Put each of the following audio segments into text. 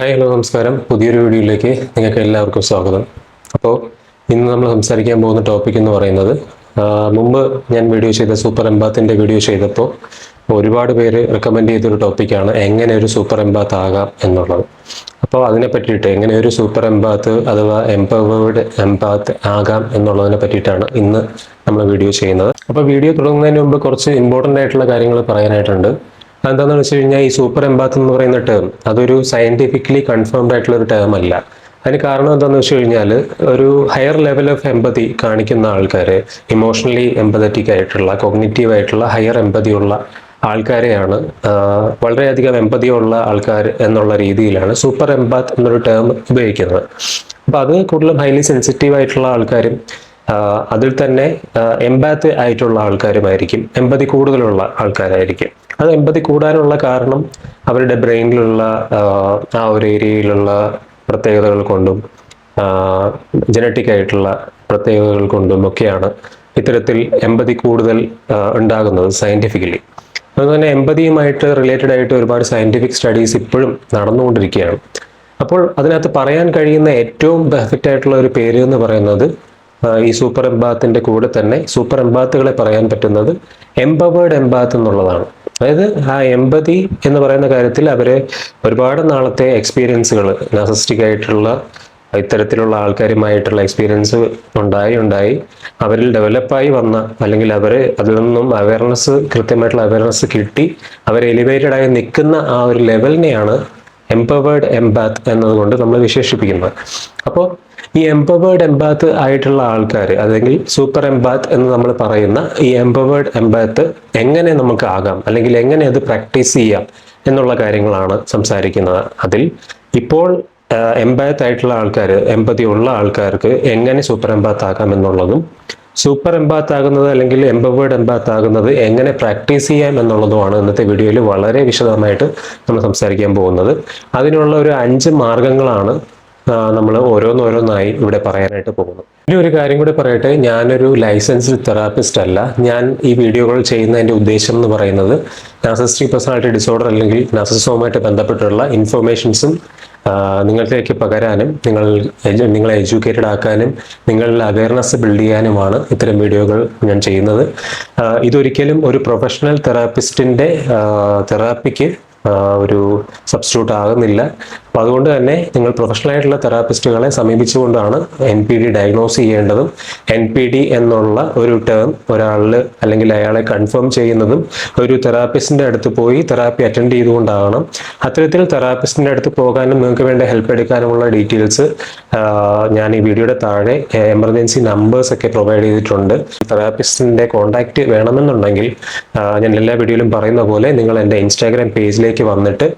Hi hello നമസ്കാരം. പുതിയൊരു വീഡിയോയിലേക്ക് നിങ്ങൾക്ക് എല്ലാവർക്കും സ്വാഗതം. അപ്പോൾ ഇന്ന് നമ്മൾ സംസാരിക്കാൻ പോകുന്ന ടോപ്പിക് എന്ന് പറയുന്നത് മുമ്പ് ഞാൻ വീഡിയോ ചെയ്ത സൂപ്പർ എംബാത്തിന്റെ വീഡിയോ ചെയ്തപ്പോൾ ഒരുപാട് പേര് റെക്കമെൻഡ് ചെയ്തൊരു ടോപ്പിക്കാണ് എങ്ങനെ ഒരു സൂപ്പർ എംബാത്ത് ആകാം എന്നുള്ളത്. അപ്പോൾ അതിനെ പറ്റിയിട്ട് എങ്ങനെ ഒരു സൂപ്പർ എംബാത്ത് അഥവാ എംപവേർഡ് എംബാത്ത് ആകാം എന്നുള്ളതിനെ പറ്റിയിട്ടാണ് ഇന്ന് നമ്മൾ വീഡിയോ ചെയ്യുന്നത്. അപ്പോൾ വീഡിയോ തുടങ്ങുന്നതിന് മുമ്പ് കുറച്ച് ഇമ്പോർട്ടന്റ് ആയിട്ടുള്ള കാര്യങ്ങൾ പറയാനായിട്ടുണ്ട്. എന്താണെന്ന് വെച്ച് കഴിഞ്ഞാൽ ഈ സൂപ്പർ എംബാത്ത് എന്ന് പറയുന്ന ടേം അതൊരു സയന്റിഫിക്കലി കൺഫേംഡ് ആയിട്ടുള്ള ഒരു ടേം അല്ല. അതിന് കാരണം എന്താണെന്ന് വെച്ച് കഴിഞ്ഞാൽ ഒരു ഹയർ ലെവൽ ഓഫ് എമ്പതി കാണിക്കുന്ന ആൾക്കാർ ഇമോഷണലി എമ്പതറ്റിക് ആയിട്ടുള്ള കോഗ്നിറ്റീവ് ആയിട്ടുള്ള ഹയർ എമ്പതി ഉള്ള ആൾക്കാരെയാണ് വളരെയധികം എമ്പതി ഉള്ള ആൾക്കാർ എന്നുള്ള രീതിയിലാണ് സൂപ്പർ എംബാത്ത് എന്നൊരു ടേം ഉപയോഗിക്കുന്നത്. അപ്പോൾ അത് കൂടുതലും ഹൈലി സെൻസിറ്റീവ് ആയിട്ടുള്ള ആൾക്കാരും അതിൽ തന്നെ എംബാത്ത് ആയിട്ടുള്ള ആൾക്കാരുമായിരിക്കും എമ്പതി കൂടുതലുള്ള ആൾക്കാരായിരിക്കും. അത് എമ്പതി കൂടാനുള്ള കാരണം അവരുടെ ബ്രെയിനിലുള്ള ആ ഒരു ഏരിയയിലുള്ള പ്രത്യേകതകൾ കൊണ്ടും ജനറ്റിക് ആയിട്ടുള്ള പ്രത്യേകതകൾ കൊണ്ടും ഒക്കെയാണ് ഇത്തരത്തിൽ എമ്പതി കൂടുതൽ ഉണ്ടാകുന്നത് സയന്റിഫിക്കലി അതുപോലെ തന്നെ എമ്പതിയുമായിട്ട് റിലേറ്റഡ് ആയിട്ട് ഒരുപാട് സയന്റിഫിക് സ്റ്റഡീസ് ഇപ്പോഴും നടന്നുകൊണ്ടിരിക്കുകയാണ്. അപ്പോൾ അതിനകത്ത് പറയാൻ കഴിയുന്ന ഏറ്റവും പെർഫെക്റ്റ് ആയിട്ടുള്ള ഒരു പേര് എന്ന് പറയുന്നത് ഈ സൂപ്പർ എംബാത്തിന്റെ കൂടെ തന്നെ സൂപ്പർ എംബാത്തുകളെ പറയാൻ പറ്റുന്നത് എംപവേർഡ് എംബാത്ത് എന്നുള്ളതാണ്. അതായത് ആ എമ്പതി എന്ന് പറയുന്ന കാര്യത്തിൽ അവരെ ഒരുപാട് നാളത്തെ എക്സ്പീരിയൻസുകൾ നാസിസ്റ്റിക് ആയിട്ടുള്ള ഇത്തരത്തിലുള്ള ആൾക്കാരുമായിട്ടുള്ള എക്സ്പീരിയൻസ് ഉണ്ടായി ഉണ്ടായി. അവരിൽ ഡെവലപ്പായി വന്ന അല്ലെങ്കിൽ അവർ അതിൽ നിന്നും അവയർനെസ് കൃത്യമായിട്ടുള്ള അവയർനെസ് കിട്ടി. അവർ എലിവേറ്റഡ് ആയി നിൽക്കുന്ന ആ ഒരു ലെവലിനെയാണ് എംപവേർഡ് എംബാത്ത് എന്നതുകൊണ്ട് നമ്മൾ വിശേഷിപ്പിക്കുന്നത്. അപ്പോൾ ഈ എംപവേർഡ് എംബാത്ത് ആയിട്ടുള്ള ആൾക്കാർ അല്ലെങ്കിൽ സൂപ്പർ എംബാത്ത് എന്ന് നമ്മൾ പറയുന്ന ഈ എംപവേർഡ് എംബാത്ത് എങ്ങനെ നമുക്ക് ആകാം അല്ലെങ്കിൽ എങ്ങനെ അത് പ്രാക്ടീസ് ചെയ്യാം എന്നുള്ള കാര്യങ്ങളാണ് സംസാരിക്കുന്നത്. അതിൽ ഇപ്പോൾ എംപാത്ത് ആയിട്ടുള്ള ആൾക്കാർ എമ്പതി ഉള്ള ആൾക്കാർക്ക് എങ്ങനെ സൂപ്പർ എംപാത്ത് ആകാം എന്നുള്ളതും സൂപ്പർ എംപാത്ത് ആകുന്നത് അല്ലെങ്കിൽ എംപവേർഡ് എംബാത്ത് ആകുന്നത് എങ്ങനെ പ്രാക്ടീസ് ചെയ്യാം എന്നുള്ളതുമാണ് ഇന്നത്തെ വീഡിയോയിൽ വളരെ വിശദമായിട്ട് നമ്മൾ സംസാരിക്കാൻ പോകുന്നത്. അതിനുള്ള ഒരു അഞ്ച് മാർഗങ്ങളാണ് നമ്മൾ ഓരോന്നോരോന്നായി ഇവിടെ പറയാനായിട്ട് പോകുന്നു. ഇനി ഒരു കാര്യം കൂടി പറയട്ടെ ഞാനൊരു ലൈസൻസ്ഡ് തെറാപ്പിസ്റ്റ് അല്ല. ഞാൻ ഈ വീഡിയോകൾ ചെയ്യുന്നതിന്റെ ഉദ്ദേശം എന്ന് പറയുന്നത് നാസിസ്റ്റിക് പേഴ്സണാലിറ്റി ഡിസോർഡർ അല്ലെങ്കിൽ നാസസ്സുമായിട്ട് ബന്ധപ്പെട്ടുള്ള ഇൻഫർമേഷൻസും നിങ്ങളിലേക്ക് പകരാനും നിങ്ങൾ നിങ്ങളെ എഡ്യൂക്കേറ്റഡ് ആക്കാനും നിങ്ങളിൽ അവയർനെസ് ബിൽഡ് ചെയ്യാനുമാണ് ഇത്തരം വീഡിയോകൾ ഞാൻ ചെയ്യുന്നത്. ഇതൊരിക്കലും ഒരു പ്രൊഫഷണൽ തെറാപ്പിസ്റ്റിന്റെ തെറാപ്പിക്ക് ഒരു സബ്സ്റ്റിറ്റ്യൂട്ട് ആകുന്നില്ല. അപ്പോൾ അതുകൊണ്ട് തന്നെ നിങ്ങൾ പ്രൊഫഷണൽ ആയിട്ടുള്ള തെറാപ്പിസ്റ്റുകളെ സമീപിച്ചുകൊണ്ടാണ് എൻ പി ഡി ഡയഗ്നോസ് ചെയ്യേണ്ടതും. എൻ പി ഡി എന്നുള്ള ഒരു ടേം ഒരാളിൽ അല്ലെങ്കിൽ അയാളെ കൺഫേം ചെയ്യുന്നതും ഒരു തെറാപ്പിസ്റ്റിന്റെ അടുത്ത് പോയി തെറാപ്പി അറ്റൻഡ് ചെയ്തുകൊണ്ടാകണം അത്തരത്തിൽ തെറാപ്പിസ്റ്റിന്റെ അടുത്ത് പോകാനും നിങ്ങൾക്ക് വേണ്ട ഹെൽപ്പ് എടുക്കാനുമുള്ള ഡീറ്റെയിൽസ് ഞാൻ ഈ വീഡിയോയുടെ താഴെ എമർജൻസി നമ്പേഴ്സ് ഒക്കെ പ്രൊവൈഡ് ചെയ്തിട്ടുണ്ട്. തെറാപ്പിസ്റ്റിന്റെ കോൺടാക്റ്റ് വേണമെന്നുണ്ടെങ്കിൽ ഞാൻ എല്ലാ വീഡിയോയിലും പറയുന്ന പോലെ നിങ്ങൾ എന്റെ ഇൻസ്റ്റാഗ്രാം പേജിലേക്ക് വന്നിട്ട്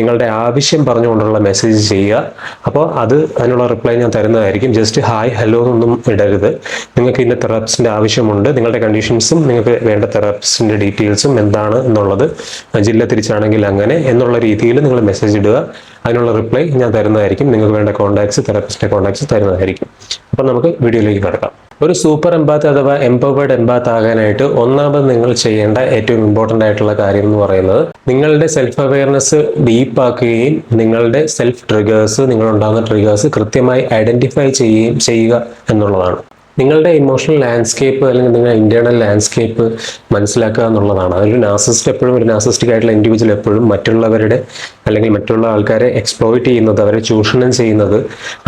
നിങ്ങളുടെ ആവശ്യം പറഞ്ഞുകൊണ്ടുള്ള മെസ്സേജ് ചെയ്യുക. അപ്പോൾ അത് അതിനുള്ള റിപ്ലൈ ഞാൻ തരുന്നതായിരിക്കും. ജസ്റ്റ് ഹായ് ഹലോ എന്നൊന്നും ഇടരുത്. നിങ്ങൾക്ക് ഇന്ന തെറാപ്പിസ്റ്റിന്റെ ആവശ്യമുണ്ട്. നിങ്ങളുടെ കണ്ടീഷൻസും നിങ്ങൾക്ക് വേണ്ട തെറാപ്പിസ്റ്റിന്റെ ഡീറ്റെയിൽസും എന്താണ് എന്നുള്ളത് ജില്ല തിരിച്ചാണെങ്കിൽ അങ്ങനെ എന്നുള്ള രീതിയിൽ നിങ്ങൾ മെസ്സേജ് ഇടുക. അതിനുള്ള റിപ്ലൈ ഞാൻ തരുന്നതായിരിക്കും. നിങ്ങൾക്ക് വേണ്ട കോൺടാക്ട്സ് തെറാപ്പിസ്റ്റിന്റെ കോൺടാക്ട്സ് തരുന്നതായിരിക്കും. അപ്പോൾ നമുക്ക് വീഡിയോയിലേക്ക് കിടക്കാം. ഒരു സൂപ്പർ എംബാത്ത് അഥവാ എംപവേർഡ് എംബാത്ത് ആകാനായിട്ട് ഒന്നാമത് നിങ്ങൾ ചെയ്യേണ്ട ഏറ്റവും ഇമ്പോർട്ടന്റ് ആയിട്ടുള്ള കാര്യം എന്ന് പറയുന്നത് നിങ്ങളുടെ സെൽഫ് അവയർനെസ് ഡീപ്പ് ആക്കുകയും നിങ്ങളുടെ സെൽഫ് ട്രിഗേഴ്സ് നിങ്ങളുണ്ടാകുന്ന ട്രിഗേഴ്സ് കൃത്യമായി ഐഡന്റിഫൈ ചെയ്യുകയും ചെയ്യുക എന്നുള്ളതാണ്. നിങ്ങളുടെ ഇമോഷണൽ ലാൻഡ്സ്കേപ്പ് അല്ലെങ്കിൽ നിങ്ങളുടെ ഇന്റേണൽ ലാൻഡ്സ്കേപ്പ് മനസ്സിലാക്കുക എന്നുള്ളതാണ്. അതൊരു നാസിസ്റ്റ് എപ്പോഴും ഒരു നാസിസ്റ്റിക് ആയിട്ടുള്ള ഇൻഡിവിജ്വൽ എപ്പോഴും മറ്റുള്ളവരുടെ അല്ലെങ്കിൽ മറ്റുള്ള ആൾക്കാരെ എക്സ്പ്ലോയിറ്റ് ചെയ്യുന്നത് അവരെ ചൂഷണം ചെയ്യുന്നത്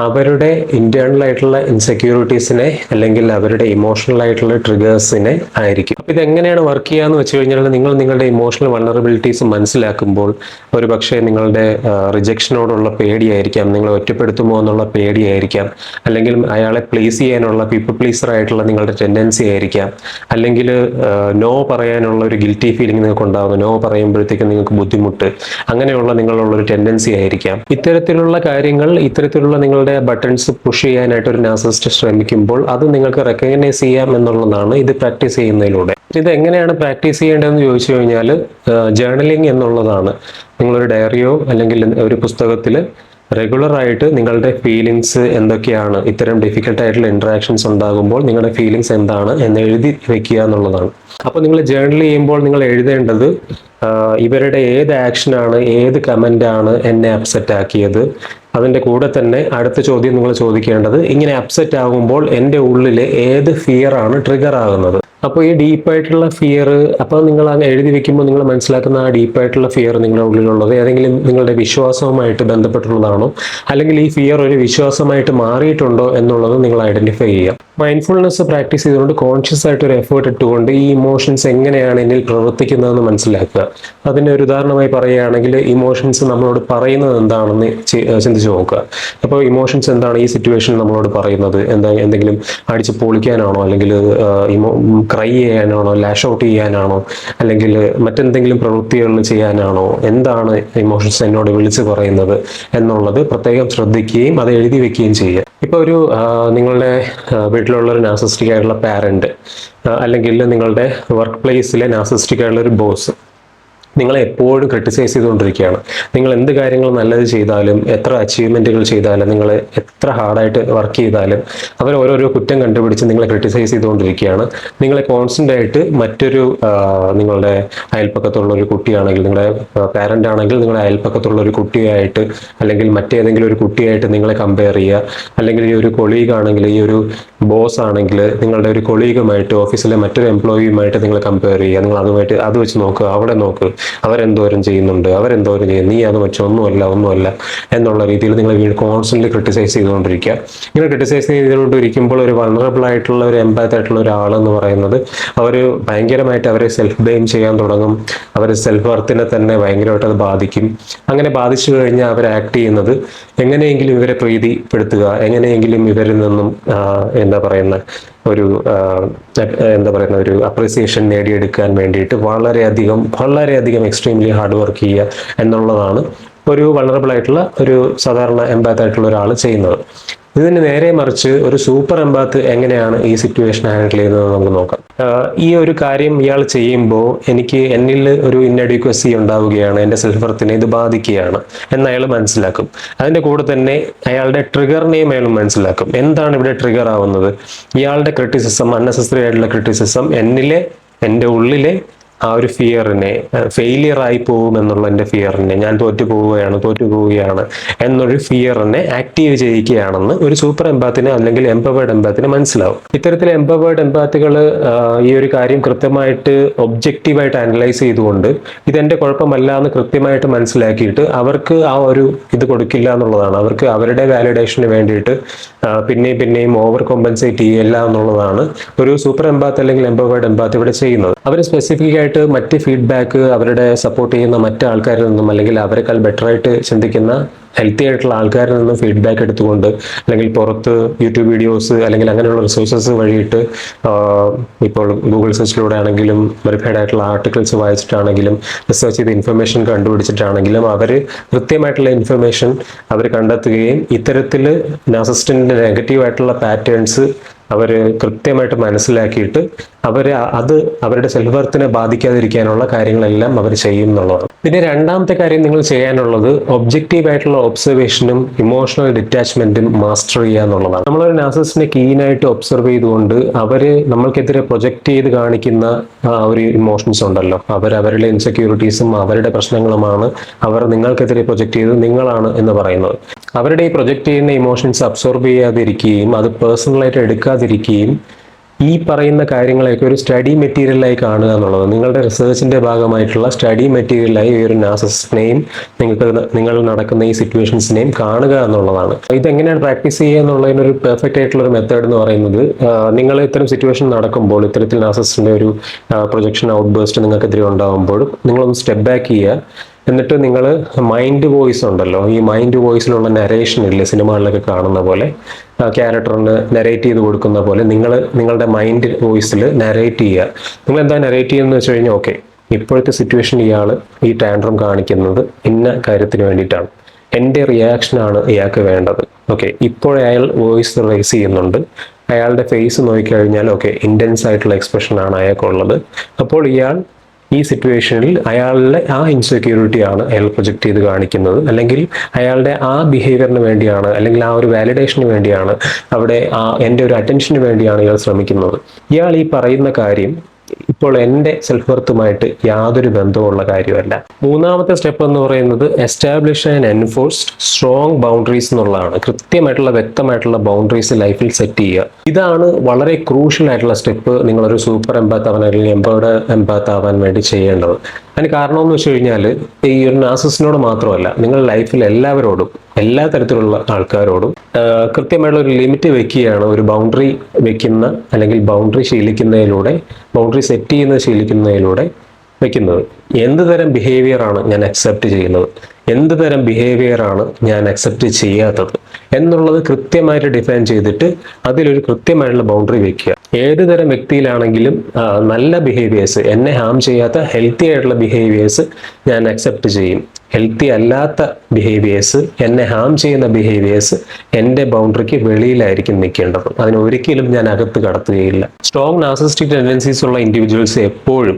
അവരുടെ ഇന്റേണൽ ആയിട്ടുള്ള ഇൻസെക്യൂരിറ്റീസിനെ അല്ലെങ്കിൽ അവരുടെ ഇമോഷണൽ ആയിട്ടുള്ള ട്രിഗേഴ്സിനെ ആയിരിക്കും. അപ്പോൾ ഇതെങ്ങനെയാണ് വർക്ക് ചെയ്യുക എന്ന് വെച്ച് കഴിഞ്ഞാൽ നിങ്ങൾ നിങ്ങളുടെ ഇമോഷണൽ വൾണറബിലിറ്റീസ് മനസ്സിലാക്കുമ്പോൾ ഒരു പക്ഷേ നിങ്ങളുടെ റിജക്ഷനോടുള്ള പേടിയായിരിക്കാം നിങ്ങളെ ഒറ്റപ്പെടുത്തുമോ എന്നുള്ള പേടിയായിരിക്കാം അല്ലെങ്കിൽ അയാളെ പ്ലേസ് ചെയ്യാനുള്ള പീപ്പിൾ പ്ലീസർ ആയിട്ടുള്ള നിങ്ങളുടെ ടെൻഡൻസി ആയിരിക്കാം. അല്ലെങ്കിൽ നോ പറയാനുള്ള ഒരു ഗിൽറ്റി ഫീലിംഗ് നിങ്ങൾക്ക് ഉണ്ടാകുന്നു. നോ പറയുമ്പോഴത്തേക്കും നിങ്ങൾക്ക് ബുദ്ധിമുട്ട്. അങ്ങനെയുള്ള നിങ്ങളുള്ള ഒരു ടെൻഡൻസി ആയിരിക്കാം. ഇത്തരത്തിലുള്ള കാര്യങ്ങൾ ഇത്തരത്തിലുള്ള നിങ്ങളുടെ ബട്ടൺസ് പുഷ് ചെയ്യാനായിട്ട് ഒരു നാസിസ്റ്റ് ശ്രമിക്കുമ്പോൾ അത് നിങ്ങൾക്ക് റെക്കഗ്നൈസ് ചെയ്യാം എന്നുള്ളതാണ് ഇത് പ്രാക്ടീസ് ചെയ്യുന്നതിലൂടെ. ഇത് എങ്ങനെയാണ് പ്രാക്ടീസ് ചെയ്യേണ്ടതെന്ന് ചോദിച്ചു കഴിഞ്ഞാൽ ജേർണലിംഗ് എന്നുള്ളതാണ്. നിങ്ങളൊരു ഡയറിയോ അല്ലെങ്കിൽ ഒരു പുസ്തകത്തിൽ റെഗുലർ ആയിട്ട് നിങ്ങളുടെ ഫീലിങ്സ് എന്തൊക്കെയാണ്? ഇത്തരം ഡിഫിക്കൽട്ട് ആയിട്ടുള്ള ഇന്ററാക്ഷൻസ് ഉണ്ടാകുമ്പോൾ നിങ്ങളുടെ ഫീലിങ്സ് എന്താണ് എന്ന് എഴുതി വെക്കുക എന്നുള്ളതാണ്. അപ്പോൾ നിങ്ങൾ ജേർണൽ ചെയ്യുമ്പോൾ നിങ്ങൾ എഴുതേണ്ടത് ഇവരുടെ ഏത് ആക്ഷനാണ് ഏത് കമന്റാണ് എന്നെ അപ്സെറ്റ് ആക്കിയത്? അതിന്റെ കൂടെ തന്നെ അടുത്ത ചോദ്യം നിങ്ങൾ ചോദിക്കേണ്ടത് ഇങ്ങനെ അപ്സെറ്റ് ആകുമ്പോൾ എന്റെ ഉള്ളിലെ ഏത് ഫിയർ ആണ് ട്രിഗർ ആകുന്നത്? അപ്പോൾ ഈ ഡീപ്പായിട്ടുള്ള ഫിയർ അപ്പോൾ നിങ്ങൾ എഴുതി വെക്കുമ്പോൾ നിങ്ങൾ മനസ്സിലാക്കുന്ന ആ ഡീപ്പായിട്ടുള്ള ഫിയർ നിങ്ങളുടെ ഉള്ളിലുള്ളത് ഏതെങ്കിലും നിങ്ങളുടെ വിശ്വാസവുമായിട്ട് ബന്ധപ്പെട്ടുള്ളതാണോ? അല്ലെങ്കിൽ ഈ ഫിയർ ഒരു വിശ്വാസമായിട്ട് മാറിയിട്ടുണ്ടോ എന്നുള്ളത് നിങ്ങൾ ഐഡന്റിഫൈ ചെയ്യുക. മൈൻഡ്ഫുൾനെസ് പ്രാക്ടീസ് ചെയ്തുകൊണ്ട് കോൺഷ്യസ് ആയിട്ട് ഒരു എഫേർട്ട് ഇട്ടുകൊണ്ട് ഈ ഇമോഷൻസ് എങ്ങനെയാണ് എന്നിൽ പ്രവർത്തിക്കുന്നതെന്ന് മനസ്സിലാക്കുക. അതിന് ഒരു ഉദാഹരണമായി പറയുകയാണെങ്കിൽ ഇമോഷൻസ് നമ്മളോട് പറയുന്നത് എന്താണെന്ന് ചിന്തിച്ച് നോക്കുക. അപ്പോൾ ഇമോഷൻസ് എന്താണ് ഈ സിറ്റുവേഷൻ നമ്മളോട് പറയുന്നത്? എന്താ എന്തെങ്കിലും അടിച്ച് പൊളിക്കാനാണോ? അല്ലെങ്കിൽ ക്രൈ ചെയ്യാനാണോ ലാഷ് ഔട്ട് ചെയ്യാനാണോ അല്ലെങ്കിൽ മറ്റെന്തെങ്കിലും പ്രവൃത്തികൾ ചെയ്യാനാണോ എന്താണ് ഇമോഷൻസ് എന്നോട് വിളിച്ച് പറയുന്നത് എന്നുള്ളത് പ്രത്യേകം ശ്രദ്ധിക്കുകയും അത് എഴുതി വെക്കുകയും ചെയ്യുക. ഇപ്പോൾ ഒരു നിങ്ങളുടെ വീട്ടിലുള്ള ഒരു നാസിസ്റ്റിക് ആയിട്ടുള്ള പാരന്റ് അല്ലെങ്കിൽ നിങ്ങളുടെ വർക്ക് പ്ലേസിലെ നാസിസ്റ്റിക് ആയിട്ടുള്ള ഒരു ബോസ് നിങ്ങളെ എപ്പോഴും ക്രിട്ടിസൈസ് ചെയ്തുകൊണ്ടിരിക്കുകയാണ്. നിങ്ങൾ എന്ത് കാര്യങ്ങൾ നല്ലത് ചെയ്താലും എത്ര അച്ചീവ്മെന്റുകൾ ചെയ്താലും നിങ്ങൾ എത്ര ഹാർഡായിട്ട് വർക്ക് ചെയ്താലും അവർ ഓരോരോ കുറ്റം കണ്ടുപിടിച്ച് നിങ്ങളെ ക്രിട്ടിസൈസ് ചെയ്തുകൊണ്ടിരിക്കുകയാണ്. നിങ്ങളെ കോൺസ്റ്റന്റ് ആയിട്ട് മറ്റൊരു നിങ്ങളുടെ അയൽപ്പക്കത്തുള്ള ഒരു കുട്ടിയാണെങ്കിൽ നിങ്ങളുടെ പാരന്റ് ആണെങ്കിൽ നിങ്ങളുടെ അയൽപ്പക്കത്തുള്ള ഒരു കുട്ടിയായിട്ട് അല്ലെങ്കിൽ മറ്റേതെങ്കിലും ഒരു കുട്ടിയായിട്ട് നിങ്ങളെ കമ്പയർ ചെയ്യുക. അല്ലെങ്കിൽ ഈ ഒരു കൊളീഗ് ആണെങ്കിൽ ഈ ഒരു ബോസ് ആണെങ്കിൽ നിങ്ങളുടെ ഒരു കൊളീഗുമായിട്ട് ഓഫീസിലെ മറ്റൊരു എംപ്ലോയിയുമായിട്ട് നിങ്ങൾ കമ്പയർ ചെയ്യുക. നിങ്ങൾ അതുമായിട്ട് അത് വെച്ച് നോക്കുക അവിടെ നോക്ക്. അവരെന്തോരം ചെയ്യുന്നുണ്ട് അവരെന്തോരം ചെയ്യുന്നു നീ അത് വെച്ച് ഒന്നുമല്ല ഒന്നുമല്ല എന്നുള്ള രീതിയിൽ നിങ്ങൾ വീണ്ടും കോൺസ്റ്റന്റ് ക്രിട്ടിസൈസ് ചെയ്തുകൊണ്ടിരിക്കുക. ഇങ്ങനെ ക്രിട്ടിസൈസ് ചെയ്തുകൊണ്ടിരിക്കുമ്പോൾ ഒരു വൾണറബിൾ ആയിട്ടുള്ള ഒരു എംപാത്ത് ആയിട്ടുള്ള ഒരാൾ എന്ന് പറയുന്നത് അവർ ഭയങ്കരമായിട്ട് അവരെ സെൽഫ് ബ്ലെയിം ചെയ്യാൻ തുടങ്ങും. അവർ സെൽഫ് വർത്തിനെ തന്നെ ഭയങ്കരമായിട്ട് അത് ബാധിക്കും. അങ്ങനെ ബാധിച്ചു കഴിഞ്ഞാൽ അവർ ആക്ട് ചെയ്യുന്നത് എങ്ങനെയെങ്കിലും ഇവരെ പ്രീതിപ്പെടുത്തുക എങ്ങനെയെങ്കിലും ഇവരിൽ നിന്നും എന്താ പറയുന്ന ഒരു എന്താ പറയുന്ന ഒരു അപ്രീസിയേഷൻ നേടിയെടുക്കാൻ വേണ്ടിയിട്ട് വളരെയധികം വളരെയധികം എക്സ്ട്രീംലി ഹാർഡ് വർക്ക് ചെയ്യുക എന്നുള്ളതാണ് ഒരു വൾണറബിൾ ആയിട്ടുള്ള ഒരു സാധാരണ എംപാത്ത് ആയിട്ടുള്ള ഒരാൾ ചെയ്യുന്നത്. ഇതിന് നേരെ മറിച്ച് ഒരു സൂപ്പർ എംബാത്ത് എങ്ങനെയാണ് ഈ സിറ്റുവേഷൻ ഹാൻഡിൽ ചെയ്യുന്നത് നമുക്ക് നോക്കാം. ഈ ഒരു കാര്യം ഇയാൾ ചെയ്യുമ്പോൾ എനിക്ക് എന്നിൽ ഒരു ഇന്നഡ്യൂക്വസി ഉണ്ടാവുകയാണ് എന്റെ സെൽഫ് വർത്തിനെ ഇത് ബാധിക്കുകയാണ് എന്ന് അയാൾ മനസ്സിലാക്കും. അതിന്റെ കൂടെ തന്നെ അയാളുടെ ട്രിഗറിനെയും അയാൾ മനസ്സിലാക്കും. എന്താണ് ഇവിടെ ട്രിഗർ ആവുന്നത്? ഇയാളുടെ ക്രിറ്റിസിസം അൺനെസസറി ആയിട്ടുള്ള ക്രിറ്റിസിസം എന്നിലെ എന്റെ ഉള്ളിലെ ആ ഒരു ഫിയറിനെ ഫെയിലിയർ ആയി പോകും എന്നുള്ള എന്റെ ഫിയറിനെ ഞാൻ തോറ്റു പോവുകയാണ് തോറ്റു പോവുകയാണ് എന്നൊരു ഫിയറിനെ ആക്റ്റീവ് ചെയ്യിക്കുകയാണെന്ന് ഒരു സൂപ്പർ എംപാത്തിന് അല്ലെങ്കിൽ എംപവേർഡ് എംപാത്തിന് മനസ്സിലാവും. ഇത്തരത്തിൽ എംപവേർഡ് എംപാത്തുകൾ ഈ ഒരു കാര്യം കൃത്യമായിട്ട് ഒബ്ജക്റ്റീവായിട്ട് അനലൈസ് ചെയ്തുകൊണ്ട് ഇതെന്റെ കുഴപ്പമല്ല എന്ന് കൃത്യമായിട്ട് മനസ്സിലാക്കിയിട്ട് അവർക്ക് ആ ഒരു ഇത് കൊടുക്കില്ല എന്നുള്ളതാണ്. അവർക്ക് അവരുടെ വാലിഡേഷന് വേണ്ടിയിട്ട് പിന്നെയും പിന്നെയും ഓവർ കോമ്പൻസേറ്റ് ചെയ്യില്ല എന്നുള്ളതാണ് ഒരു സൂപ്പർ എംപാത്ത് അല്ലെങ്കിൽ എംപവേർഡ് എംപാത്ത് ഇവിടെ ചെയ്യുന്നത്. അവർ സ്പെസിഫിക് മറ്റ് ഫീഡ്ബാക്ക് അവരുടെ സപ്പോർട്ട് ചെയ്യുന്ന മറ്റ് ആൾക്കാരിൽ നിന്നും അല്ലെങ്കിൽ അവരെക്കാൾ ബെറ്റർ ആയിട്ട് ചിന്തിക്കുന്ന ഹെൽത്തി ആയിട്ടുള്ള ആൾക്കാരിൽ നിന്നും ഫീഡ്ബാക്ക് എടുത്തുകൊണ്ട് അല്ലെങ്കിൽ പുറത്ത് യൂട്യൂബ് വീഡിയോസ് അല്ലെങ്കിൽ അങ്ങനെയുള്ള റിസോഴ്സസ് വഴിയിട്ട് ഇപ്പോൾ ഗൂഗിൾ സെർച്ചിലൂടെ ആണെങ്കിലും വെരിഫൈഡ് ആയിട്ടുള്ള ആർട്ടിക്കിൾസ് വായിച്ചിട്ടാണെങ്കിലും റിസർച്ച് ചെയ്ത് ഇൻഫർമേഷൻ കണ്ടുപിടിച്ചിട്ടാണെങ്കിലും അവർ കൃത്യമായിട്ടുള്ള ഇൻഫർമേഷൻ അവർ കണ്ടെത്തുകയും ഇത്തരത്തിൽ നാസിസ്റ്റിന്റെ നെഗറ്റീവ് ആയിട്ടുള്ള പാറ്റേൺസ് അവർ കൃത്യമായിട്ട് മനസ്സിലാക്കിയിട്ട് അവർ അത് അവരുടെ സെൽഫ് വർത്തിനെ ബാധിക്കാതിരിക്കാനുള്ള കാര്യങ്ങളെല്ലാം അവർ ചെയ്യും എന്നുള്ളതാണ് പിന്നെ രണ്ടാമത്തെ കാര്യം നിങ്ങൾ ചെയ്യാനുള്ളത് ഒബ്ജക്റ്റീവ് ആയിട്ടുള്ള ഒബ്സർവേഷനും ഇമോഷണൽ ഡിറ്റാച്ച്മെന്റും മാസ്റ്റർ ചെയ്യുക എന്നുള്ളതാണ്. നമ്മളൊരു നാസസിനെ കീനായിട്ട് ഒബ്സർവ് ചെയ്തുകൊണ്ട് അവർ നമ്മൾക്കെതിരെ പ്രൊജക്റ്റ് ചെയ്ത് കാണിക്കുന്ന ഒരു ഇമോഷൻസ് ഉണ്ടല്ലോ. അവർ അവരുടെ ഇൻസെക്യൂരിറ്റീസും അവരുടെ പ്രശ്നങ്ങളുമാണ് അവർ നിങ്ങൾക്കെതിരെ പ്രൊജക്റ്റ് ചെയ്ത് നിങ്ങളാണ് എന്ന് പറയുന്നത്. അവരുടെ ഈ പ്രൊജക്റ്റ് ചെയ്യുന്ന ഇമോഷൻസ് അബ്സോർബ് ചെയ്യാതിരിക്കുകയും അത് പേഴ്സണലായിട്ട് എടുക്കാതിരിക്കുകയും ഈ പറയുന്ന കാര്യങ്ങളെയൊക്കെ ഒരു സ്റ്റഡി മെറ്റീരിയലായി കാണുക എന്നുള്ളത് നിങ്ങളുടെ റിസർച്ചിന്റെ ഭാഗമായിട്ടുള്ള സ്റ്റഡി മെറ്റീരിയലായി ഈ ഒരു നാസസിനെയും നിങ്ങൾക്ക് നിങ്ങൾ നടക്കുന്ന ഈ സിറ്റുവേഷൻസിനെയും കാണുക എന്നുള്ളതാണ്. ഇതെങ്ങനെയാണ് പ്രാക്ടീസ് ചെയ്യുക എന്നുള്ളതിനൊരു പെർഫെക്റ്റ് ആയിട്ടുള്ള ഒരു മെത്തേഡ് എന്ന് പറയുന്നത് നിങ്ങൾ ഇത്തരം സിറ്റുവേഷൻ നടക്കുമ്പോൾ ഇത്തരത്തിൽ നാസസിന്റെ ഒരു പ്രൊജക്ഷൻ ഔട്ട് ബേസ്റ്റ് നിങ്ങൾക്കെതിരെ ഉണ്ടാകുമ്പോൾ നിങ്ങളൊന്ന് സ്റ്റെപ്പ് ബാക്ക് ചെയ്യുക. എന്നിട്ട് നിങ്ങൾ മൈൻഡ് വോയിസ് ഉണ്ടല്ലോ. ഈ മൈൻഡ് വോയിസിലുള്ള നരേഷൻ ഇല്ലേ സിനിമകളിലൊക്കെ കാണുന്ന പോലെ ക്യാരക്ടറിന് നരേറ്റ് ചെയ്ത് കൊടുക്കുന്ന പോലെ നിങ്ങൾ നിങ്ങളുടെ മൈൻഡ് വോയിസിൽ നരേറ്റ് ചെയ്യുക. നിങ്ങൾ എന്താ നരേറ്റ് ചെയ്യുന്നത് വെച്ച് കഴിഞ്ഞാൽ ഓക്കെ ഇപ്പോഴത്തെ സിറ്റുവേഷൻ ഇയാൾ ഈ ടാൻഡ്രം കാണിക്കുന്നത് ഇന്ന കാര്യത്തിന് വേണ്ടിയിട്ടാണ്. എന്റെ റിയാക്ഷനാണ് ഇയാൾക്ക് വേണ്ടത്. ഓക്കെ ഇപ്പോഴേ അയാൾ വോയിസ് റേസ് ചെയ്യുന്നുണ്ട്. അയാളുടെ ഫേസ് നോക്കിക്കഴിഞ്ഞാൽ ഓക്കെ ഇന്റൻസ് ആയിട്ടുള്ള എക്സ്പ്രഷനാണ് അയാൾക്കുള്ളത്. അപ്പോൾ ഇയാൾ ഈ സിറ്റുവേഷനിൽ അയാളുടെ ആ ഇൻസെക്യൂരിറ്റി ആണ് അയാൾ പ്രൊജക്റ്റ് ചെയ്ത് കാണിക്കുന്നത്. അല്ലെങ്കിൽ അയാളുടെ ആ ബിഹേവിയറിന് വേണ്ടിയാണ് അല്ലെങ്കിൽ ആ ഒരു വാലിഡേഷന് വേണ്ടിയാണ് അവിടെ ആ എന്റെ ഒരു അറ്റൻഷന് വേണ്ടിയാണ് ഇയാൾ ശ്രമിക്കുന്നത്. ഇയാൾ ഈ പറയുന്ന കാര്യം ഇപ്പോൾ എന്റെ സെൽഫ് വർത്തുമായിട്ട് യാതൊരു ബന്ധമുള്ള കാര്യമല്ല. മൂന്നാമത്തെ സ്റ്റെപ്പ് എന്ന് പറയുന്നത് establish and enforced strong boundaries എന്നുള്ളതാണ്. കൃത്യമായിട്ടുള്ള വ്യക്തമായിട്ടുള്ള ബൗണ്ടറീസ് ലൈഫിൽ സെറ്റ് ചെയ്യുക. ഇതാണ് വളരെ ക്രൂഷ്യൽ ആയിട്ടുള്ള സ്റ്റെപ്പ് നിങ്ങളൊരു സൂപ്പർ എംപാത്ത് ആവാൻ അല്ലെങ്കിൽ എംപവേർഡ് എംപാത്ത് ആവാൻ വേണ്ടി ചെയ്യേണ്ടത്. അതിന് കാരണം എന്ന് വെച്ച് കഴിഞ്ഞാൽ ഈ ഒരു നാസിസിനോട് മാത്രമല്ല നിങ്ങൾ ലൈഫിൽ എല്ലാവരോടും എല്ലാ തരത്തിലുള്ള ആൾക്കാരോടും കൃത്യമായിട്ടുള്ള ഒരു ലിമിറ്റ് വെക്കുകയാണ് ഒരു ബൗണ്ടറി വെക്കുന്ന അല്ലെങ്കിൽ ബൗണ്ടറി ശീലിക്കുന്നതിലൂടെ ബൗണ്ടറി സെറ്റ് ചെയ്യുന്നത് ശീലിക്കുന്നതിലൂടെ വെക്കുന്നത്. എന്ത് തരം ബിഹേവിയർ ആണ് ഞാൻ അക്സെപ്റ്റ് ചെയ്യുന്നത്? എന്ത് തരം ബിഹേവിയർ ആണ് ഞാൻ അക്സെപ്റ്റ് ചെയ്യാത്തത് എന്നുള്ളത് കൃത്യമായിട്ട് ഡിഫൈൻ ചെയ്തിട്ട് അതിലൊരു കൃത്യമായിട്ടുള്ള ബൗണ്ടറി വെക്കുക. ഏത് തരം വ്യക്തിയിലാണെങ്കിലും നല്ല ബിഹേവിയേഴ്സ് എന്നെ ഹാം ചെയ്യാത്ത ഹെൽത്തി ആയിട്ടുള്ള ബിഹേവിയേഴ്സ് ഞാൻ അക്സെപ്റ്റ് ചെയ്യും. ഹെൽത്തി അല്ലാത്ത ബിഹേവിയേഴ്സ് എന്നെ ഹാം ചെയ്യുന്ന ബിഹേവിയേഴ്സ് എന്റെ ബൗണ്ടറിക്ക് വെളിയിലായിരിക്കും നിൽക്കേണ്ടത്. അതിന് ഒരിക്കലും ഞാൻ അകത്ത് കടത്തുകയില്ല. സ്ട്രോങ് നാസിസ്റ്റിക് ടെൻഡൻസീസ് ഉള്ള ഇൻഡിവിജ്വൽസ് എപ്പോഴും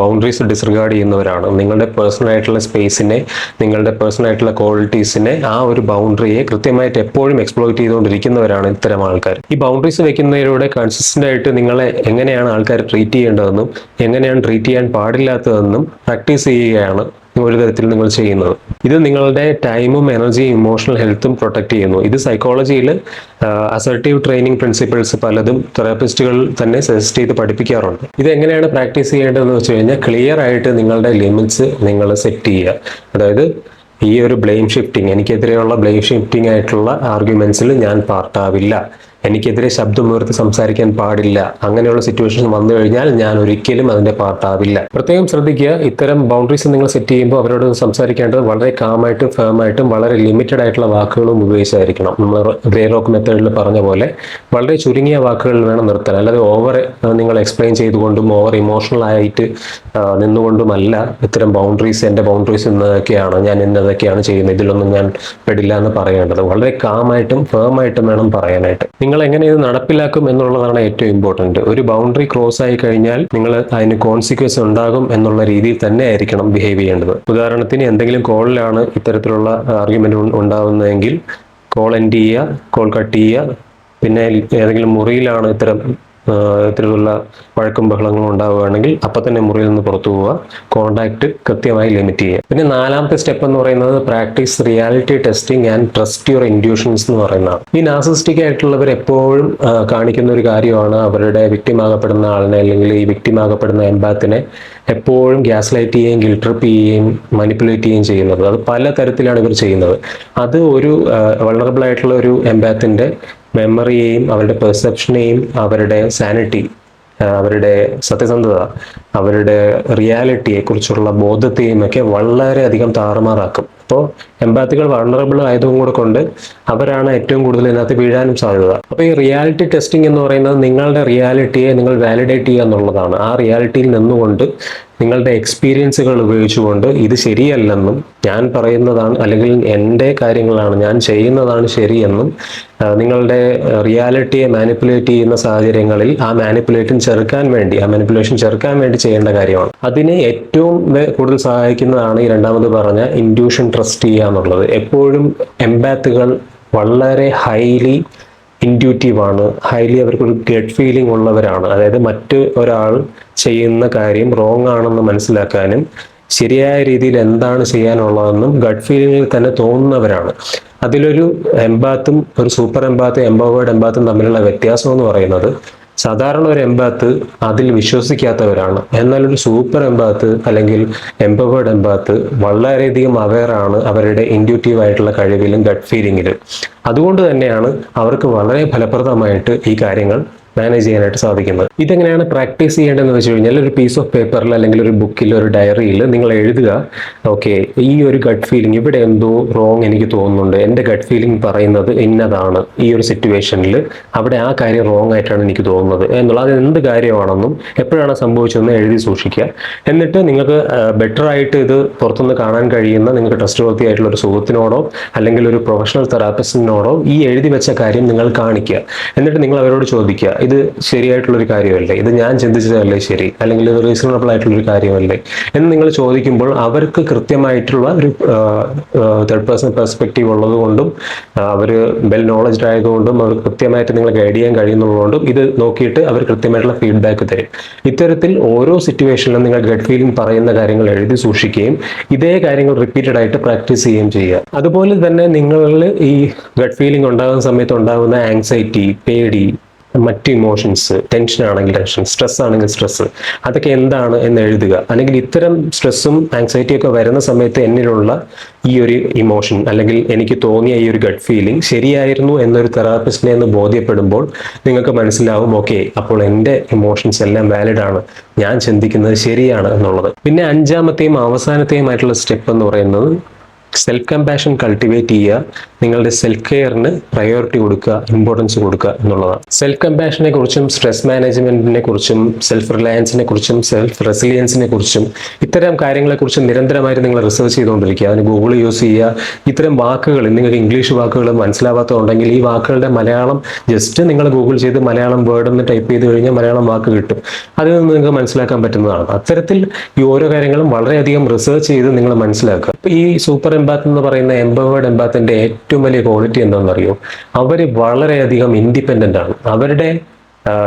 ബൗണ്ടറീസ് ഡിസ്റിഗാർഡ് ചെയ്യുന്നവരാണ്. നിങ്ങളുടെ പേഴ്സണൽ ആയിട്ടുള്ള സ്പേസിനെ നിങ്ങളുടെ പേഴ്സണൽ ആയിട്ടുള്ള ക്വാളിറ്റീസിനെ ആ ഒരു ബൗണ്ടറിയെ കൃത്യമായിട്ട് എപ്പോഴും എക്സ്പ്ലോയിറ്റ് ചെയ്തുകൊണ്ടിരിക്കുന്നവരാണ് ഇത്തരം ആൾക്കാർ ഈ ബൗണ്ടറീസ് വെക്കുന്നതിലൂടെ കൺസിസ്റ്റന്റ് ആയിട്ട് നിങ്ങളെ എങ്ങനെയാണ് ആൾക്കാർ ട്രീറ്റ് ചെയ്യേണ്ടതെന്നും എങ്ങനെയാണ് ട്രീറ്റ് ചെയ്യാൻ പാടില്ലാത്തതെന്നും പ്രാക്ടീസ് ചെയ്യുകയാണ് ഒരു തരത്തിൽ നിങ്ങൾ ചെയ്യുന്നത്. ഇത് നിങ്ങളുടെ ടൈമും എനർജിയും ഇമോഷണൽ ഹെൽത്തും പ്രൊട്ടക്ട് ചെയ്യുന്നു. ഇത് സൈക്കോളജിയിൽ അസർട്ടീവ് ട്രെയിനിങ് പ്രിൻസിപ്പിൾസ് പലതും തെറാപ്പിസ്റ്റുകൾ തന്നെ സജസ്റ്റ് ചെയ്ത് പഠിപ്പിക്കാറുണ്ട്. ഇത് എങ്ങനെയാണ് പ്രാക്ടീസ് ചെയ്യേണ്ടതെന്ന് വെച്ച് കഴിഞ്ഞാൽ ക്ലിയർ ആയിട്ട് നിങ്ങളുടെ ലിമിറ്റ്സ് നിങ്ങൾ സെറ്റ് ചെയ്യുക. അതായത് ഈ ഒരു ബ്ലെയിം ഷിഫ്റ്റിംഗ് എനിക്കെതിരെയുള്ള ബ്ലെയിം ഷിഫ്റ്റിംഗ് ആയിട്ടുള്ള ആർഗ്യുമെന്റ്സിൽ ഞാൻ പാർട്ടാവില്ല എനിക്കെതിരെ ശബ്ദമുയർത്തി സംസാരിക്കാൻ പാടില്ല. അങ്ങനെയുള്ള സിറ്റുവേഷൻ വന്നു കഴിഞ്ഞാൽ ഞാൻ ഒരിക്കലും അതിന്റെ പാർട്ടാവില്ല പ്രത്യേകം ശ്രദ്ധിക്കുക ഇത്തരം ബൗണ്ടറീസ് നിങ്ങൾ സെറ്റ് ചെയ്യുമ്പോൾ അവരോട് സംസാരിക്കേണ്ടത് വളരെ കാമായിട്ടും ഫേമായിട്ടും വളരെ ലിമിറ്റഡ് ആയിട്ടുള്ള വാക്കുകളും ഉപയോഗിച്ചായിരിക്കണം. നമ്മൾ ഗ്രേ റോക്ക് മെത്തേഡിൽ പറഞ്ഞ പോലെ വളരെ ചുരുങ്ങിയ വാക്കുകളിൽ വേണം നിർത്താൻ. അല്ലാതെ ഓവർ നിങ്ങൾ എക്സ്പ്ലെയിൻ ചെയ്തുകൊണ്ടും ഓവർ ഇമോഷണൽ ആയിട്ട് നിന്നുകൊണ്ടുമല്ല ഇത്തരം ബൗണ്ടറീസ് എന്റെ ബൗണ്ടറീസ് ഇന്നതൊക്കെയാണ് ഞാൻ ഇന്നതൊക്കെയാണ് ചെയ്യുന്നത് ഇതിലൊന്നും ഞാൻ പെടില്ല എന്ന് പറയേണ്ടത്. വളരെ കാമായിട്ടും ഫേമായിട്ടും വേണം പറയാനായിട്ട്. നിങ്ങൾ എങ്ങനെ ഇത് നടപ്പിലാക്കും എന്നുള്ളതാണ് ഏറ്റവും ഇമ്പോർട്ടന്റ് ഒരു ബൗണ്ടറി ക്രോസ് ആയി കഴിഞ്ഞാൽ നിങ്ങൾ അതിന് കോൺസിക്വൻസ് ഉണ്ടാകും എന്നുള്ള രീതിയിൽ തന്നെ ആയിരിക്കണം ബിഹേവ് ചെയ്യേണ്ടത്. ഉദാഹരണത്തിന് എന്തെങ്കിലും കോളിലാണ് ഇത്തരത്തിലുള്ള ആർഗ്യുമെന്റ് ഉണ്ടാകുന്നതെങ്കിൽ കോൾ എൻഡ് ചെയ്യുക കോൾ കട്ട് ചെയ്യുക പിന്നെ ഏതെങ്കിലും മുറിയിലാണ് ഇത്തരം ഇത്തരത്തിലുള്ള വഴക്കും ബഹളങ്ങളും ഉണ്ടാവുകയാണെങ്കിൽ അപ്പൊ തന്നെ മുറിയിൽ നിന്ന് പുറത്തു പോവുക. കോണ്ടാക്ട് കൃത്യമായി ലിമിറ്റ് ചെയ്യുക. പിന്നെ നാലാമത്തെ സ്റ്റെപ്പ് എന്ന് പറയുന്നത് practice reality testing and trust your intuitions എന്ന് പറയുന്നതാണ്. ഈ നാസിസ്റ്റിക് ആയിട്ടുള്ളവർ എപ്പോഴും കാണിക്കുന്ന ഒരു കാര്യമാണ് അവരുടെ വിക്ടിമാകപ്പെടുന്ന ആളിനെ അല്ലെങ്കിൽ ഈ വിക്ടിമാകപ്പെടുന്ന എംബാത്തിനെ എപ്പോഴും ഗ്യാസ് ലൈറ്റ് ചെയ്യുകയും ഗിൽട്രിപ്പ് ചെയ്യുകയും മനിപ്പുലേറ്റ് ചെയ്യുകയും ചെയ്യുന്നത്. അത് പല തരത്തിലാണ് ഇവർ ചെയ്യുന്നത്. അത് ഒരു വളറബിൾ ആയിട്ടുള്ള ഒരു എംബാത്തിന്റെ മെമ്മറിയെയും അവരുടെ പെർസെപ്ഷനെയും അവരുടെ സാനിറ്റി അവരുടെ സത്യസന്ധത അവരുടെ റിയാലിറ്റിയെ കുറിച്ചുള്ള ബോധത്തെയും ഒക്കെ വളരെയധികം താറുമാറാക്കും. അപ്പോൾ എംപാത്തികൾ വൾണറബിൾ ആയതും കൂടെ കൊണ്ട് അവരാണ് ഏറ്റവും കൂടുതൽ ഇതിനകത്ത് വീഴാനും സാധ്യത. അപ്പോൾ ഈ റിയാലിറ്റി ടെസ്റ്റിംഗ് എന്ന് പറയുന്നത് നിങ്ങളുടെ റിയാലിറ്റിയെ നിങ്ങൾ വാലിഡേറ്റ് ചെയ്യുക എന്നുള്ളതാണ്. ആ റിയാലിറ്റിയിൽ നിന്നുകൊണ്ട് നിങ്ങളുടെ എക്സ്പീരിയൻസുകൾ ഉപയോഗിച്ചുകൊണ്ട് ഇത് ശരിയല്ലെന്നും ഞാൻ പറയുന്നതാണ് അല്ലെങ്കിൽ എന്റെ കാര്യങ്ങളാണ് ഞാൻ ചെയ്യുന്നതാണ് ശരിയെന്നും നിങ്ങളുടെ റിയാലിറ്റിയെ മാനിപ്പുലേറ്റ് ചെയ്യുന്ന സാഹചര്യങ്ങളിൽ ആ മാനിപ്പുലേഷൻ ചെറുക്കാൻ വേണ്ടി ആ മാനിപ്പുലേഷൻ ചെറുക്കാൻ വേണ്ടി ചെയ്യേണ്ട കാര്യമാണ്. അതിനെ ഏറ്റവും കൂടുതൽ സഹായിക്കുന്നതാണ് ഈ രണ്ടാമത് പറഞ്ഞ ഇൻഡ്യൂഷൻ ട്രസ്റ്റ് ചെയ്യുക എന്നുള്ളത്. എപ്പോഴും എംബാത്തുകൾ വളരെ ഹൈലി ഇൻഡ്യൂറ്റീവ് ആണ്. ഹൈലി അവർക്കൊരു ഗഡ് ഫീലിംഗ് ഉള്ളവരാണ്. അതായത് മറ്റ് ഒരാൾ ചെയ്യുന്ന കാര്യം റോങ് ആണെന്ന് മനസ്സിലാക്കാനും ശരിയായ രീതിയിൽ എന്താണ് ചെയ്യാനുള്ളതെന്നും ഗഡ് ഫീലിംഗിൽ തന്നെ തോന്നുന്നവരാണ്. അതിലൊരു എംബാത്തും ഒരു സൂപ്പർ എംബാത്തും എംപവേർഡ് എംബാത്തും തമ്മിലുള്ള വ്യത്യാസം എന്ന് പറയുന്നത് സാധാരണ ഒരു എംബാത്ത് അതിൽ വിശ്വസിക്കാത്തവരാണ്. എന്നാൽ ഒരു സൂപ്പർ എംബാത്ത് അല്ലെങ്കിൽ എംപവേർഡ് എംബാത്ത് വളരെയധികം അവെയറാണ് അവരുടെ ഇൻഡ്യൂട്ടീവ് ആയിട്ടുള്ള കഴിവിലും ഗഡ് ഫീലിങ്ങിലും അതുകൊണ്ട് തന്നെയാണ് അവർക്ക് വളരെ ഫലപ്രദമായിട്ട് ഈ കാര്യങ്ങൾ മാനേജ് ചെയ്യാനായിട്ട് സാധിക്കുന്നത്. ഇതെങ്ങനെയാണ് പ്രാക്ടീസ് ചെയ്യേണ്ടതെന്ന് വെച്ച് കഴിഞ്ഞാൽ ഒരു പീസ് ഓഫ് പേപ്പറിൽ അല്ലെങ്കിൽ ഒരു ബുക്കിൽ ഒരു ഡയറിയിൽ നിങ്ങൾ എഴുതുക ഓക്കെ ഈ ഒരു ഗട്ട് ഫീലിംഗ് ഇവിടെ എന്തോ റോങ് എനിക്ക് തോന്നുന്നുണ്ട്. എന്റെ ഗട്ട് ഫീലിംഗ് പറയുന്നത് ഇന്നതാണ് ഈ ഒരു സിറ്റുവേഷനിൽ അവിടെ ആ കാര്യം റോങ് ആയിട്ടാണ് എനിക്ക് തോന്നുന്നത്. എന്നുള്ളത് അത് എന്ത് കാര്യമാണെന്നും എപ്പോഴാണ് സംഭവിച്ചതെന്ന് എഴുതി സൂക്ഷിക്കുക. എന്നിട്ട് നിങ്ങൾക്ക് ബെറ്റർ ആയിട്ട് ഇത് പുറത്തുനിന്ന് കാണാൻ കഴിയുന്ന നിങ്ങൾക്ക് ട്രസ്റ്റ് വർത്തി ആയിട്ടുള്ള ഒരു സുഹൃത്തിനോടോ അല്ലെങ്കിൽ ഒരു പ്രൊഫഷണൽ തെറാപ്പിസ്റ്റിനോടോ ഈ എഴുതി വെച്ച കാര്യം നിങ്ങൾ കാണിക്കുക. എന്നിട്ട് നിങ്ങൾ അവരോട് ചോദിക്കുക ഇത് ശരിയായിട്ടുള്ളൊരു കാര്യമല്ലേ? ഇത് ഞാൻ ചിന്തിച്ചതല്ലേ ശരി? അല്ലെങ്കിൽ ഇത് റീസണബിൾ ആയിട്ടുള്ളൊരു കാര്യമല്ലേ? എന്ന് നിങ്ങൾ ചോദിക്കുമ്പോൾ അവർക്ക് കൃത്യമായിട്ടുള്ള ഒരു തേർഡ് പേഴ്സൺ പെർസ്പെക്റ്റീവ് ഉള്ളതുകൊണ്ടും അവർ വെൽ നോളജ്ഡ് ആയതുകൊണ്ടും അവർ കൃത്യമായിട്ട് നിങ്ങളെ ഗൈഡ് ചെയ്യാൻ കഴിയുന്നതുകൊണ്ടും ഇത് നോക്കിയിട്ട് അവർ കൃത്യമായിട്ടുള്ള ഫീഡ്ബാക്ക് തരും. ഇത്തരത്തിൽ ഓരോ സിറ്റുവേഷനിലും നിങ്ങൾ ഗഡ് ഫീലിംഗ് പറയുന്ന കാര്യങ്ങൾ എഴുതി സൂക്ഷിക്കുകയും ഇതേ കാര്യങ്ങൾ റിപ്പീറ്റഡ് ആയിട്ട് പ്രാക്ടീസ് ചെയ്യുകയും ചെയ്യുക. അതുപോലെ തന്നെ നിങ്ങളിൽ ഈ ഗഡ് ഫീലിംഗ് ഉണ്ടാകുന്ന സമയത്ത് ഉണ്ടാകുന്ന ആങ്സൈറ്റി പേടി മറ്റ് ഇമോഷൻസ് ടെൻഷൻ ആണെങ്കിൽ ടെൻഷൻ സ്ട്രെസ് ആണെങ്കിൽ സ്ട്രെസ് അതൊക്കെ എന്താണ് എന്ന് എഴുതുക. അല്ലെങ്കിൽ ഇത്തരം സ്ട്രെസ്സും ആങ്സൈറ്റിയും ഒക്കെ വരുന്ന സമയത്ത് എന്നിലുള്ള ഈ ഒരു ഇമോഷൻ അല്ലെങ്കിൽ എനിക്ക് തോന്നിയ ഈ ഒരു ഗഡ് ഫീലിംഗ് ശരിയായിരുന്നു എന്നൊരു തെറാപ്പിസ്റ്റിനെ എന്ന് ബോധ്യപ്പെടുമ്പോൾ നിങ്ങൾക്ക് മനസ്സിലാവും ഓക്കെ അപ്പോൾ എന്റെ ഇമോഷൻസ് എല്ലാം വാലിഡ് ആണ്. ഞാൻ ചിന്തിക്കുന്നത് ശരിയാണ് എന്നുള്ളത്. പിന്നെ അഞ്ചാമത്തെയും അവസാനത്തെയുമായിട്ടുള്ള സ്റ്റെപ്പ് എന്ന് പറയുന്നത് സെൽഫ് കമ്പാഷൻ കൾട്ടിവേറ്റ് ചെയ്യുക നിങ്ങളുടെ സെൽഫ് കെയറിന് പ്രയോറിറ്റി കൊടുക്കുക ഇമ്പോർട്ടൻസ് കൊടുക്കുക എന്നുള്ളതാണ്. സെൽഫ് കമ്പാഷനെ കുറിച്ചും സ്ട്രെസ് മാനേജ്മെന്റിനെ കുറിച്ചും സെൽഫ് റിലയൻസിനെ കുറിച്ചും സെൽഫ് റെസിലിയൻസിനെ കുറിച്ചും ഇത്തരം കാര്യങ്ങളെക്കുറിച്ച് നിരന്തരമായിട്ട് നിങ്ങൾ റിസർച്ച് ചെയ്തുകൊണ്ടിരിക്കുക. അതിന് ഗൂഗിൾ യൂസ് ചെയ്യുക. ഇത്തരം വാക്കുകൾ നിങ്ങൾക്ക് ഇംഗ്ലീഷ് വാക്കുകൾ മനസ്സിലാവാത്തതുണ്ടെങ്കിൽ ഈ വാക്കുകളുടെ മലയാളം ജസ്റ്റ് നിങ്ങൾ ഗൂഗിൾ ചെയ്ത് മലയാളം വേർഡ് എന്ന് ടൈപ്പ് ചെയ്ത് കഴിഞ്ഞാൽ മലയാളം വാക്ക് കിട്ടും. അതിൽ നിന്ന് നിങ്ങൾക്ക് മനസ്സിലാക്കാൻ പറ്റുന്നതാണ്. അത്തരത്തിൽ ഈ ഓരോ കാര്യങ്ങളും വളരെയധികം റിസർച്ച് ചെയ്ത് നിങ്ങൾ മനസ്സിലാക്കുക. ഈ സൂപ്പർ എംബാത്ത് എന്ന് പറയുന്ന എംപവേർഡ് എംബാത്തിന്റെ ഏറ്റവും വലിയ ക്വാളിറ്റി എന്താണെന്നറിയോ? അവർ വളരെയധികം ഇൻഡിപെൻഡന്റ് ആണ്. അവരുടെ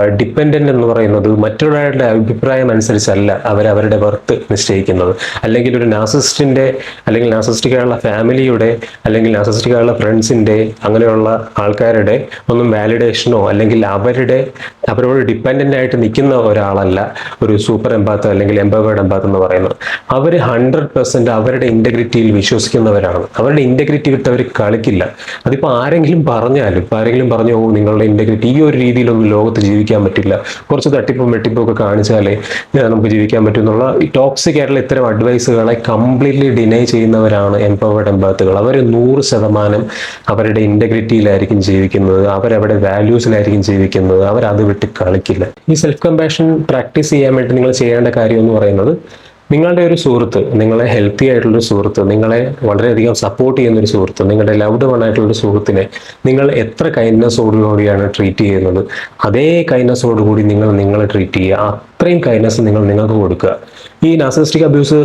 ഡിപ്പെൻഡന്റ് എന്ന് പറയുന്നത് മറ്റൊരാളുടെ അഭിപ്രായം അനുസരിച്ചല്ല അവർ അവരുടെ വർത്ത് നിശ്ചയിക്കുന്നത്. അല്ലെങ്കിൽ ഒരു നാസിസ്റ്റിന്റെ അല്ലെങ്കിൽ നാസിസ്റ്റിക്കായുള്ള ഫാമിലിയുടെ അല്ലെങ്കിൽ നാസിസ്റ്റിക്കായുള്ള ഫ്രണ്ട്സിന്റെ അങ്ങനെയുള്ള ആൾക്കാരുടെ ഒന്നും വാലിഡേഷനോ അല്ലെങ്കിൽ അവരുടെ അവരോട് ഡിപ്പെൻഡന്റ് ആയിട്ട് നിൽക്കുന്ന ഒരാളല്ല ഒരു സൂപ്പർ എംപാത്ത് അല്ലെങ്കിൽ എംപവേർഡ് എംപാത്ത് എന്ന് പറയുന്നത്. അവർ ഹൺഡ്രഡ് പെർസെന്റ് അവരുടെ ഇന്റഗ്രിറ്റിയിൽ വിശ്വസിക്കുന്നവരാണ്. അവരുടെ ഇന്റഗ്രിറ്റി വിട്ട് അവർ കളിക്കില്ല. അതിപ്പോൾ ആരെങ്കിലും പറഞ്ഞാലും ആരെങ്കിലും പറഞ്ഞു നിങ്ങളുടെ ഇന്റഗ്രിറ്റി ഈ ഒരു രീതിയിലൊന്നും ലോകത്ത് ജീവിക്കാൻ പറ്റില്ല. കുറച്ച് തട്ടിപ്പും വെട്ടിപ്പും ഒക്കെ കാണിച്ചാലേ നമുക്ക് ജീവിക്കാൻ പറ്റും എന്നുള്ള ടോക്സിക് ആയിട്ടുള്ള ഇത്തരം അഡ്വൈസുകളെ കംപ്ലീറ്റ്ലി ഡിനൈ ചെയ്യുന്നവരാണ് എംപവേർഡ് എംപാത്തുകൾ അവർ നൂറ് ശതമാനം അവരുടെ ഇന്റഗ്രിറ്റിയിലായിരിക്കും ജീവിക്കുന്നത്. അവരവരുടെ വാല്യൂസിലായിരിക്കും ജീവിക്കുന്നത്. അവർ അത് വിട്ട് കളിക്കില്ല. ഈ സെൽഫ് കമ്പാഷൻ പ്രാക്ടീസ് ചെയ്യാൻ വേണ്ടി നിങ്ങൾ ചെയ്യേണ്ട കാര്യം എന്ന് പറയുന്നത് നിങ്ങളുടെ ഒരു സുഹൃത്ത് നിങ്ങളെ ഹെൽത്തി ആയിട്ടുള്ളൊരു സുഹൃത്ത് നിങ്ങളെ വളരെയധികം സപ്പോർട്ട് ചെയ്യുന്ന ഒരു സുഹൃത്ത് നിങ്ങളുടെ ലവ്ഡ് വൺ ആയിട്ടുള്ള ഒരു സുഹൃത്തിനെ നിങ്ങൾ എത്ര കൈൻഡ്നെസ്സോടുകൂടിയാണ് ട്രീറ്റ് ചെയ്യുന്നത്? അതേ കൈൻഡ്നെസ്സോടുകൂടി നിങ്ങൾ നിങ്ങളെ ട്രീറ്റ് ചെയ്യുക. അത്രയും കൈൻഡ്നെസ് നിങ്ങൾ നിങ്ങൾക്ക് കൊടുക്കുക. ഈ നാസിസ്റ്റിക് അബ്യൂസ്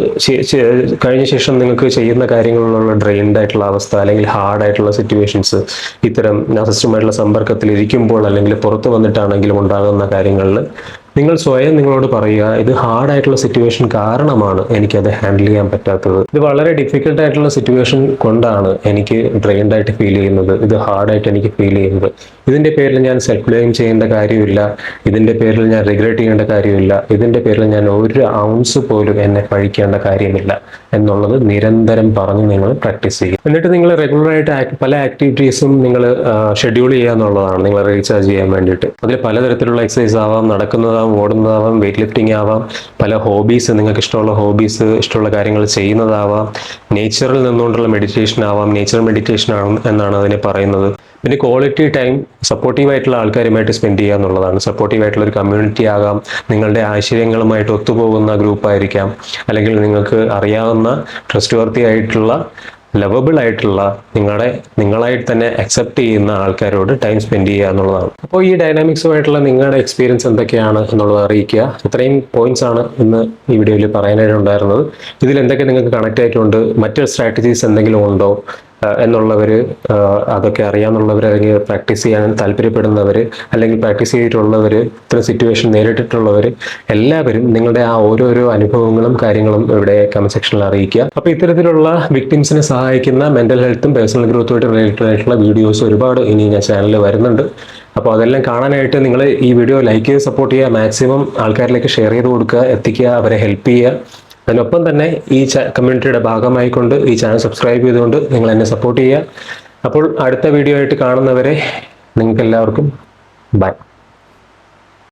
കഴിഞ്ഞ ശേഷം നിങ്ങൾക്ക് ചെയ്യുന്ന കാര്യങ്ങളിലുള്ള ഡ്രെയിൻഡ് ആയിട്ടുള്ള അവസ്ഥ അല്ലെങ്കിൽ ഹാർഡ് ആയിട്ടുള്ള സിറ്റുവേഷൻസ് ഇത്തരം നാസിസ്റ്റുമായിട്ടുള്ള സമ്പർക്കത്തിൽ ഇരിക്കുമ്പോൾ അല്ലെങ്കിൽ പുറത്ത് വന്നിട്ടാണെങ്കിലും ഉണ്ടാകുന്ന കാര്യങ്ങളിൽ നിങ്ങൾ സ്വയം നിങ്ങളോട് പറയുക ഇത് ഹാർഡ് ആയിട്ടുള്ള സിറ്റുവേഷൻ കാരണമാണ് എനിക്കത് ഹാൻഡിൽ ചെയ്യാൻ പറ്റാത്തത്. ഇത് വളരെ ഡിഫിക്കൽട്ട് ആയിട്ടുള്ള സിറ്റുവേഷൻ കൊണ്ടാണ് എനിക്ക് ഡ്രെയിൻഡ് ആയിട്ട് ഫീൽ ചെയ്യുന്നത്. ഇത് ഹാർഡായിട്ട് എനിക്ക് ഫീൽ ചെയ്യുന്നത്. ഇതിന്റെ പേരിൽ ഞാൻ സെൽഫ് ബ്ലെയിം ചെയ്യേണ്ട കാര്യമില്ല. ഇതിന്റെ പേരിൽ ഞാൻ റിഗ്രറ്റ് ചെയ്യേണ്ട കാര്യമില്ല. ഇതിന്റെ പേരിൽ ഞാൻ ഒരു ഔൺസ് പോലും എന്നെ പഴിക്കേണ്ട കാര്യമില്ല എന്നുള്ളത് നിരന്തരം പറഞ്ഞ് നിങ്ങൾ പ്രാക്ടീസ് ചെയ്യും. എന്നിട്ട് നിങ്ങൾ റെഗുലറായിട്ട് പല ആക്ടിവിറ്റീസും നിങ്ങൾ ഷെഡ്യൂൾ ചെയ്യുക എന്നുള്ളതാണ്. നിങ്ങൾ റീചാർജ് ചെയ്യാൻ വേണ്ടിയിട്ട്. അതിൽ പലതരത്തിലുള്ള എക്സസൈസ് ആവാം നടക്കുന്നതാവാം ഓടുന്നതാവാം വെയിറ്റ് ലിഫ്റ്റിംഗ് ആവാം പല ഹോബീസ് നിങ്ങൾക്ക് ഇഷ്ടമുള്ള ഹോബീസ് ഇഷ്ടമുള്ള കാര്യങ്ങൾ ചെയ്യുന്നതാവാം നേച്ചറിൽ നിന്നുകൊണ്ടുള്ള മെഡിറ്റേഷൻ ആവാം നേച്ചർ മെഡിറ്റേഷൻ ആണ് എന്നാണ് അതിനെ പറയുന്നത്. പിന്നെ ക്വാളിറ്റി ടൈം സപ്പോർട്ടീവ് ആയിട്ടുള്ള ആൾക്കാരുമായിട്ട് സ്പെൻഡ് ചെയ്യുക എന്നുള്ളതാണ്. സപ്പോർട്ടീവ് ആയിട്ടുള്ള ഒരു കമ്മ്യൂണിറ്റി ആകാം നിങ്ങളുടെ ആശയങ്ങളുമായിട്ട് ഒത്തുപോകുന്ന ഗ്രൂപ്പായിരിക്കാം അല്ലെങ്കിൽ നിങ്ങൾക്ക് അറിയാവുന്ന ട്രസ്റ്റ് വർത്തി ആയിട്ടുള്ള ലവബിൾ ആയിട്ടുള്ള നിങ്ങളെ നിങ്ങളായിട്ട് തന്നെ അക്സെപ്റ്റ് ചെയ്യുന്ന ആൾക്കാരോട് ടൈം സ്പെൻഡ് ചെയ്യുക എന്നുള്ളതാണ്. അപ്പോൾ ഈ ഡൈനാമിക്സുമായിട്ടുള്ള നിങ്ങളുടെ എക്സ്പീരിയൻസ് എന്തൊക്കെയാണ് എന്നുള്ളത് അറിയിക്കുക. ഇത്രയും പോയിന്റ്സ് ആണ് ഇന്ന് ഈ വീഡിയോയിൽ പറയാനായിട്ടുണ്ടായിരുന്നത് ഇതിൽ എന്തൊക്കെ നിങ്ങൾക്ക് കണക്ട് ആയിട്ടുണ്ട്? മറ്റ് സ്ട്രാറ്റജീസ് എന്തെങ്കിലും ഉണ്ടോ? എന്നുള്ളവർ അതൊക്കെ അറിയാമെന്നുള്ളവർ അല്ലെങ്കിൽ പ്രാക്ടീസ് ചെയ്യാൻ താല്പര്യപ്പെടുന്നവർ അല്ലെങ്കിൽ പ്രാക്ടീസ് ചെയ്തിട്ടുള്ളവർ ഇത്ര സിറ്റുവേഷൻ നേരിട്ടിട്ടുള്ളവർ എല്ലാവരും നിങ്ങളുടെ ആ ഓരോരോ അനുഭവങ്ങളും കാര്യങ്ങളും ഇവിടെ കമന്റ് സെക്ഷനിൽ അറിയിക്കുക. അപ്പോൾ ഇത്തരത്തിലുള്ള വിക്ടിംസിനെ സഹായിക്കുന്ന മെന്റൽ ഹെൽത്തും പേഴ്സണൽ ഗ്രോത്തുമായിട്ട് റിലേറ്റഡ് ആയിട്ടുള്ള വീഡിയോസ് ഒരുപാട് ഇനി ഞാൻ ചാനലിൽ വരുന്നുണ്ട്. അപ്പോൾ അതെല്ലാം കാണാനായിട്ട് നിങ്ങൾ ഈ വീഡിയോ ലൈക്ക് ചെയ്ത് സപ്പോർട്ട് ചെയ്യുക. മാക്സിമം ആൾക്കാരിലേക്ക് ഷെയർ ചെയ്ത് കൊടുക്കുക. എത്തിക്കുക. അവരെ ഹെൽപ്പ് ചെയ്യുക. അതിനൊപ്പം തന്നെ ഈ കമ്മ്യൂണിറ്റിയുടെ ഭാഗമായിക്കൊണ്ട് ഈ ചാനൽ സബ്സ്ക്രൈബ് ചെയ്തുകൊണ്ട് നിങ്ങൾ എന്നെ സപ്പോർട്ട് ചെയ്യുക. അപ്പോൾ അടുത്ത വീഡിയോ ആയിട്ട് കാണുന്നവരെ നിങ്ങൾക്ക് എല്ലാവർക്കും ബൈ